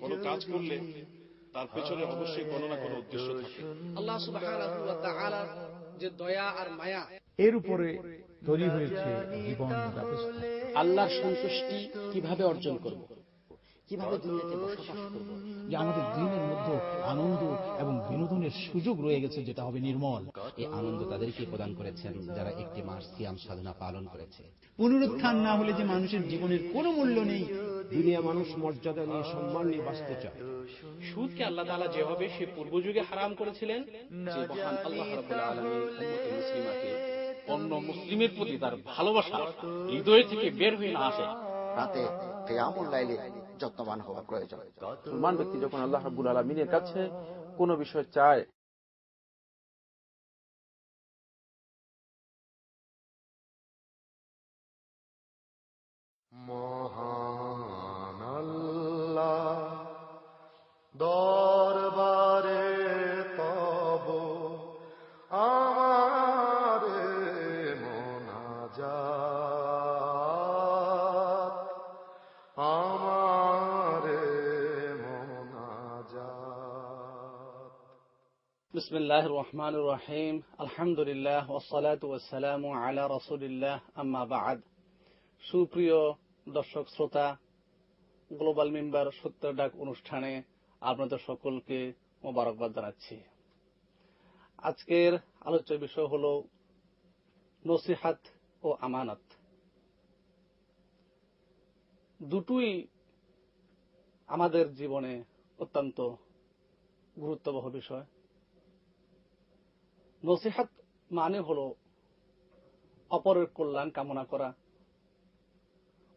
কোনো কাজ করলে তার পেছনে অবশ্যই কোনো না কোনো উদ্দেশ্য থাকে। আল্লাহ সুবহানাহু ওয়া তাআলার যে দয়া আর মায়া এর উপরে তৈরি হয়েছে জীবন আল্লাহর সন্তুষ্টি কীভাবে অর্জন করব? কীভাবে দুনিয়াতে বসবাস করব? যে আমাদের দিনের মধ্যে আনন্দ এবং বিনোদনের সুযোগ রয়ে গেছে যেটা হবে নির্মল। এই আনন্দ তাদেরকে প্রদান করেছেন যারা একটি মাস সিয়াম সাধনা পালন করেছে। পুনরুত্থান না হলে যে মানুষের জীবনের কোনো মূল্য নেই দুনিয়া মানুষ মর্যাদা নিয়ে সম্মান নিয়ে বাঁচতে চায়। সুদকে আল্লাহ তাআলা যেভাবে সে পূর্ব যুগে হারাম করেছিলেন যে মহান আল্লাহ রাব্বুল আলামিন উম্মতে মুসলিমাকে অন্য মুসলিমের প্রতি তার ভালোবাসা হৃদয় থেকে বের হয়ে না আসে। রাতে কেয়ামুল লাইলে যত্নবান হওয়া প্রয়োজন। মুসলমান ব্যক্তি যখন আল্লাহ রাব্বুল আলমিনের কাছে কোনো বিষয় চায় বিসমিল্লাহ রহমান রহিম আলহামদুলিল্লাহ ওসালাত ওয়াসালাম আলা রসুলিল্লাহ আম্মা বাদ সুপ্রিয় দর্শক শ্রোতা গ্লোবাল মেম্বার সত্তর ডাক অনুষ্ঠানে আপনাদের সকলকে মোবারকবাদ জানাচ্ছি। আজকের আলোচ্য বিষয় হল নসিহাত ও আমানত। দুটোই আমাদের জীবনে অত্যন্ত গুরুত্ববহ বিষয়। নসিহাত মানে হল অপরের কল্যাণ কামনা করা,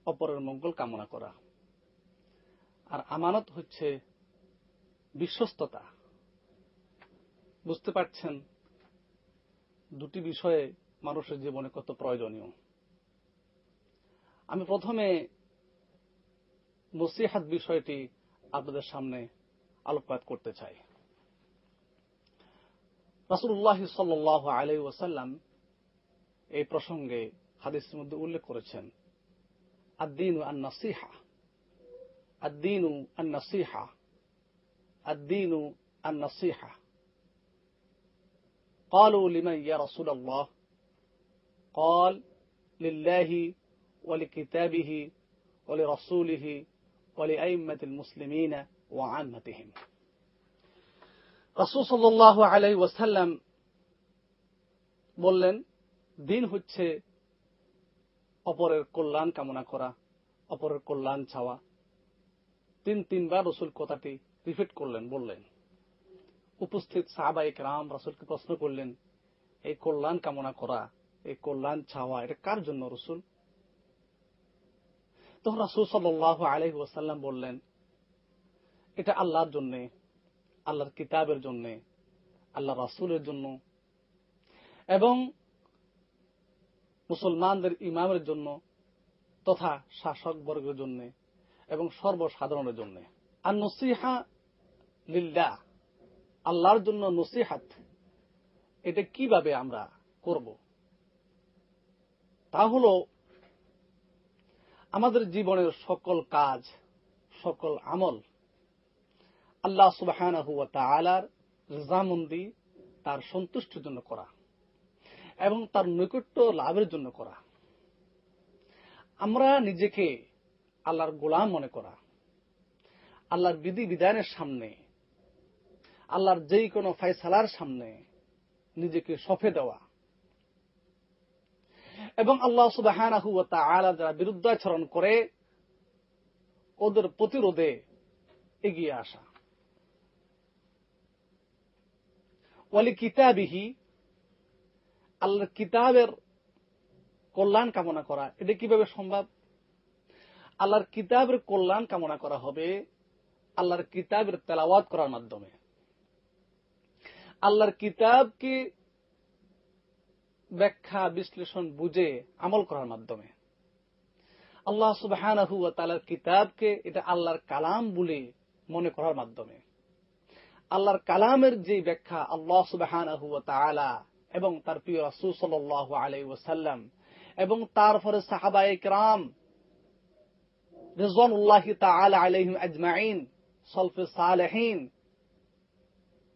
অপরের মঙ্গল কামনা করা। আর আমানত হচ্ছে বিশ্বস্ততা। বুঝতে পারছেন? দুটি বিষয়ে মানুষের জীবনে কত প্রয়োজনীয়। আমি প্রথমে নসিহাত বিষয়টি আপনাদের সামনে আলোকপাত করতে চাই। রাসুল্লাহ সাল্লাহ আলাই ওসাল্লাম এই প্রসঙ্গে হাদিসের মধ্যে উল্লেখ করেছেন الدين النصيحة الدين النصيحة الدين النصيحة قالوا لمن يا رسول الله قال لله ولكتابه ولرسوله ولأئمة المسلمين وعامتهم রসুল আলাই ওয়াসাল্লাম বললেন, দিন হচ্ছে অপরের কল্যাণ কামনা করা, অপরের কল্যাণ চাওয়া। তিন, তিনবার রসুল কথাটি রিপিট করলেন, বললেন। উপস্থিত সাহাবাইক রাম রসুলকে প্রশ্ন করলেন, এই কল্যাণ কামনা করা, এই কল্যাণ চাওয়া, এটা কার জন্য রসুল? তখন রাসুল সাল্লাহ আলহ বললেন, এটা আল্লাহর জন্য আল্লাহর কিতাবের জন্য আল্লাহ রাসুলের জন্য। এবং মুসলমানদের ইমামের জন্য তথা শাসক বর্গের জন্য এবং সর্বসাধারণের জন্য। আর নসিহা লিল্লা আল্লাহর জন্য নসিহাত। এটা কীভাবে আমরা করব? তা হল আমাদের জীবনের সকল কাজ, সকল আমল আল্লাহ সুবাহ রেজামন্দি তার সন্তুষ্টির জন্য করা এবং তার নৈকট্য লাভের জন্য করা। আমরা নিজেকে আল্লাহর গোলাম মনে করা, আল্লাহর বিধি বিধানের সামনে, আল্লাহর যেই কোনো ফাইসালার সামনে নিজেকে সফে দেওয়া এবং আল্লাহ সুবাহ যারা বিরুদ্ধাচরণ করে, ওদের প্রতিরোধে এগিয়ে আসা। আল্লাহর কিতাবের কল্যাণ কামনা করা। এটা কীভাবে সম্ভব? আল্লাহর কিতাবের কল্যাণ কামনা করা হবে আল্লাহর কিতাবের তেলাওয়াত করার মাধ্যমে। আল্লাহর কিতাবকে ব্যাখ্যা, বিশ্লেষণ বুঝে আমল করার মাধ্যমে। আল্লাহ সুবাহ কিতাবকে এটা আল্লাহর কালাম বলে মনে করার মাধ্যমে। আল্লাহর কালামের যে ব্যাখ্যা আল্লাহ সুবাহ এবং তার প্রিয় রাসুল সাল আলাই ওসাল্লাম এবং তারপরে সাহাবা একরাম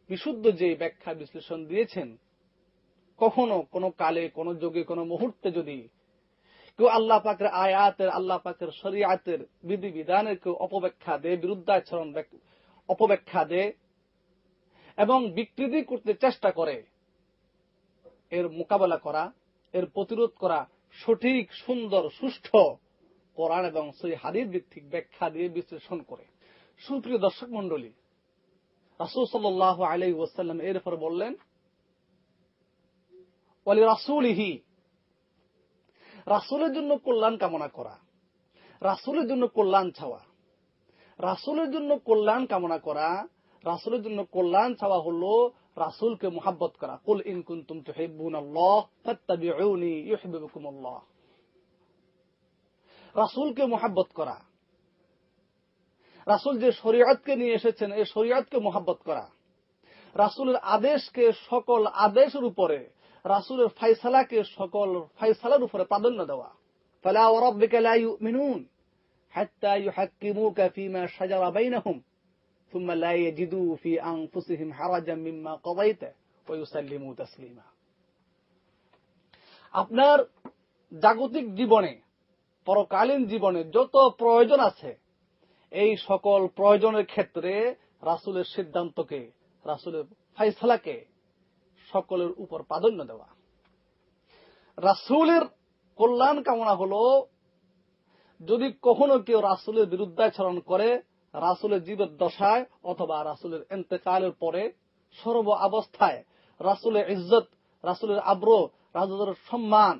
বিশুদ্ধ যে ব্যাখ্যা বিশ্লেষণ দিয়েছেন, কখনো কোনো কালে, কোনো যোগে, কোনো মুহূর্তে যদি কেউ আল্লাহ পাকের আয়াতের, আল্লাহ পাকের শরিয়াতের বিধি বিধানের কেউ অপব্যাখ্যা দেয়, বিরুদ্ধাচরণ অপব্যাখ্যা দেয় এবং বিকৃতি করতে চেষ্টা করে। এর মোকাবেলা করা, এর প্রতিরোধ করা সঠিক, সুন্দর, সুষ্ঠু কোরআন এবং সেই হাদির ভিত্তিক ব্যাখ্যা দিয়ে বিশ্লেষণ করে। সুপ্রিয় দর্শক মন্ডলী রাসুল সাল্লাহ আলাই ওয়াসাল্লাম এর উপর বললেন, ওয়ালি রাসুলিহি রাসুলের জন্য কল্যাণ কামনা করা, রাসুলের জন্য কল্যাণ ছাওয়া রাসুলের জন্য কল্যাণ কামনা করা রাসুলের জন্য কল্যাণ চাওয়া হলো রাসুলকে মোহাব্বত করা কুল ইন কুনতুম তুহিব্বুন আল্লাহ ফাত্তাবিউনি ইউহিব্বুকুম আল্লাহ রাসুলকে মোহাব্বত করা রাসুল যে শরীয়তকে নিয়ে এসেছেন এই শরীয়তকে মোহাব্বত করা রাসুলের আদেশকে সকল আদেশের উপরে রাসুলের ফাইসালাকে সকল ফাইসালার উপরে প্রাধান্য দেওয়া فلا وربك لا يؤمنون حتى يحكموك فيما شجر بينهم ثم لا يجدوا في أنفسهم حرجا مما قضيت ويسلموا تسليما আপনার জাগতিক জীবনে পরকালীন জীবনে যত প্রয়োজন আছে এই সকল প্রয়োজনের ক্ষেত্রে রাসুলের সিদ্ধান্তকে রাসুলের ফাইসলাকে সকলের উপর প্রাধান্য দেওয়া রাসুলের কল্যাণ কামনা হলো যদি কখনো কেউ রাসুলের বিরুদ্ধাচরণ করে রাসুলের জীবের দশায় অথবা রাসুলের এন্তেকালের পরে সর্ব অবস্থায় রাসুলের ইজ্জত, রাসুলের আব্রো, রাসুলের সম্মান,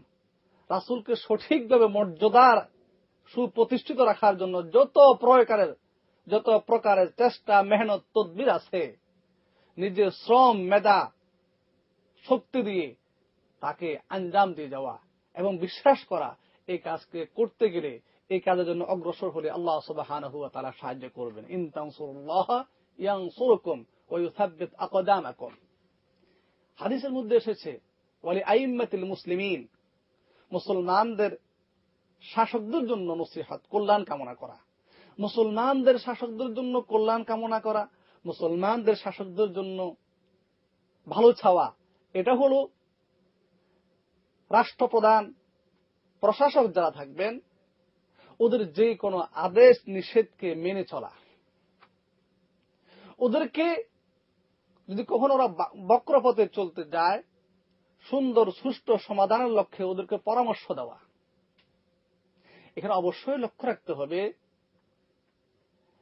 রাসুলকে সঠিকভাবে মর্যাদার সুপ্রতিষ্ঠিত রাখার জন্য যত প্রকারের যত প্রকারের চেষ্টা, মেহনত, তদবির আছে, নিজের শ্রম, মেধা, শক্তি দিয়ে তাকে আঞ্জাম দিয়ে যাওয়া এবং বিশ্বাস করা, এই কাজকে করতে গেলে এই কাজের জন্য অগ্রসর হলে আল্লাহ ওয়া তাআলা সাহায্য করবেন। ইন ইয়ানসুরুকুম ওয়া ইউসাব্বিত আকদামাকুম। হাদিসের মধ্যে এসেছে মুসলিমিন, মুসলমানদের শাসকদের জন্য নসিহত, কল্যাণ কামনা করা। মুসলমানদের শাসকদের জন্য কল্যাণ কামনা করা, মুসলমানদের শাসকদের জন্য ভালো ছাওয়া এটা হলো রাষ্ট্রপ্রধান, প্রশাসক যারা থাকবেন ওদের যে কোনো আদেশ নিষেধকে মেনে চলা। ওদেরকে যদি কখনো ওরা বক্রপথে চলতে যায়, সুন্দর, সুষ্ঠু সমাধানের লক্ষ্যে ওদেরকে পরামর্শ দেওয়া। এখানে অবশ্যই লক্ষ্য রাখতে হবে,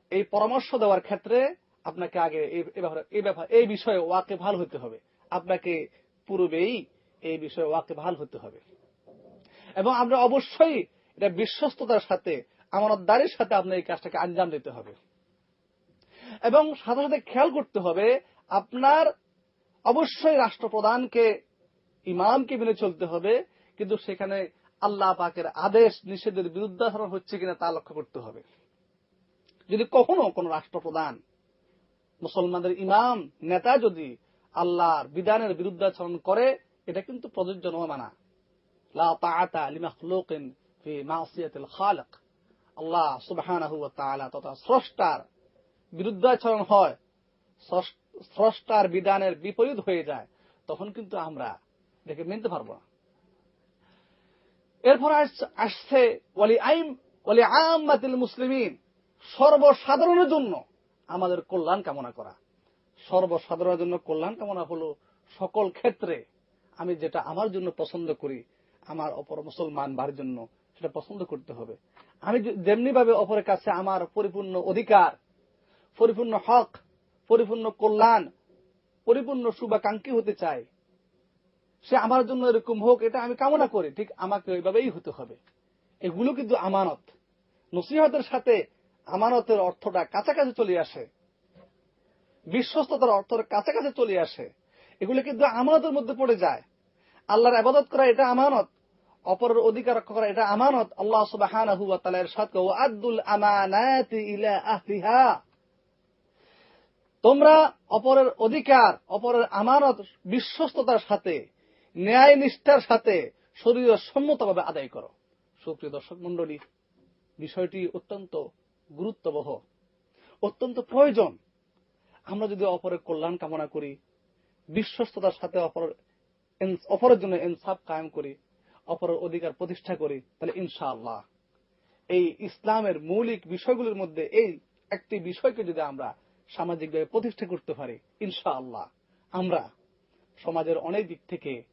এই পরামর্শ দেওয়ার ক্ষেত্রে আপনাকে আগে এই- এই বিষয়ে ওয়াকে ভালো হতে হবে। আপনাকে পূর্বেই এই বিষয়ে ওয়াকে ভালো হতে হবে। এবং আমরা অবশ্যই এটা বিশ্বস্ততার সাথে, আমানতদারির সাথে আপনার এই কাজটাকে আঞ্জাম দিতে হবে। এবং সাথে সাথে খেয়াল করতে হবে, আপনার অবশ্যই রাষ্ট্রপ্রধানকে, ইমামকে মেনে চলতে হবে, কিন্তু সেখানে আল্লাহ পাকের আদেশ, নিষেধের বিরুদ্ধাচরণ হচ্ছে কিনা তা লক্ষ্য করতে হবে। যদি কখনো কোন রাষ্ট্রপ্রধান, মুসলমানদের ইমাম, নেতা যদি আল্লাহর বিধানের বিরুদ্ধাচরণ করে, এটা কিন্তু প্রযোজ্য নয় মানা। লা তাআতা আল্লাহ সুবহানাহু স্রষ্টার বিরুদ্ধাচরণ হয় স্রষ্টার বিধানের বিপরীত হয়ে যায়, তখন কিন্তু আমরা মেনতে পারব না। এরপর আসছে আইম মুসলিমিন, সর্বসাধারণের জন্য আমাদের কল্যাণ কামনা করা। সর্বসাধারণের জন্য কল্যাণ কামনা হলো সকল ক্ষেত্রে আমি যেটা আমার জন্য পছন্দ করি, আমার অপর মুসলমান ভাইয়ের জন্য সেটা পছন্দ করতে হবে। আমি যেমনি ভাবে অপরের কাছে আমার পরিপূর্ণ অধিকার, পরিপূর্ণ হক, পরিপূর্ণ কল্যাণ, পরিপূর্ণ শুভাকাঙ্ক্ষী হতে চাই, সে আমার জন্য এরকম হোক, এটা আমি কামনা করি, ঠিক আমাকে ওইভাবেই হতে হবে। এগুলো কিন্তু আমানত। নসিহতের সাথে আমানতের অর্থটা কাছাকাছি চলে আসে। বিশ্বস্ততার অর্থের কাছাকাছি চলে আসে। এগুলো কিন্তু আমানতের মধ্যে পড়ে যায়। আল্লাহর আবাদত করা এটা আমানত। অপরের অধিকার রক্ষা করা, এটা আমানত। আল্লাহ আহলিহা। তোমরা অপরের অধিকার, অপরের আমানত, বিশ্বস্ততার সাথে, ন্যায় নিষ্ঠার সাথে শরীর সম্মতভাবে আদায় করো। সুপ্রিয় দর্শক মন্ডলী বিষয়টি অত্যন্ত গুরুত্ববহ, অত্যন্ত প্রয়োজন। আমরা যদি অপরের কল্যাণ কামনা করি, বিশ্বস্ততার সাথে অপর অপরের জন্য ইনসাফ কায়েম করি অপরের অধিকার প্রতিষ্ঠা করি, তাহলে ইনশাআল্লাহ। এই ইসলামের মৌলিক বিষয়গুলোর মধ্যে এই একটি বিষয়কে যদি আমরা সামাজিকভাবে প্রতিষ্ঠা করতে পারি, ইনশাআল্লাহ। আমরা সমাজের অনেক দিক থেকে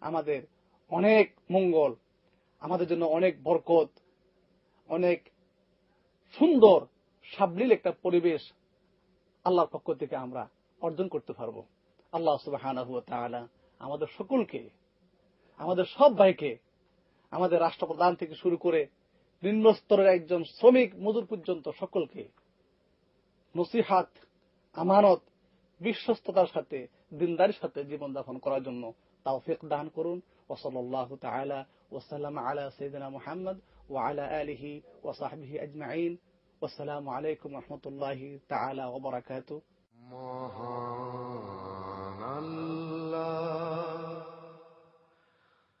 আমাদের অনেক মঙ্গল, আমাদের জন্য অনেক বরকত, অনেক সুন্দর, সাবলীল একটা পরিবেশ আল্লাহর পক্ষ থেকে আমরা অর্জন করতে পারব। আল্লাহ সুবাহ আমাদের সকলকে আমাদের সব ভাইকে, আমাদের রাষ্ট্রপ্রধান থেকে শুরু করে নিম্ন স্তরের একজন শ্রমিক মজুর পর্যন্ত সকলকে নসিহাত, আমানত, বিশ্বস্ততার সাথে, দিনদারির সাথে জীবনযাপন করার জন্য তাও ফেক দান করুন। ওসল্লাহ তালা ওসালাম আলা সৈদিনা মোহাম্মদ ও আলা আলহি ও সাহবিহি আজমাইন। ওসালাম আলাইকুম রহমতুল্লাহ তালা ওবরাকাত মহান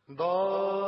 Da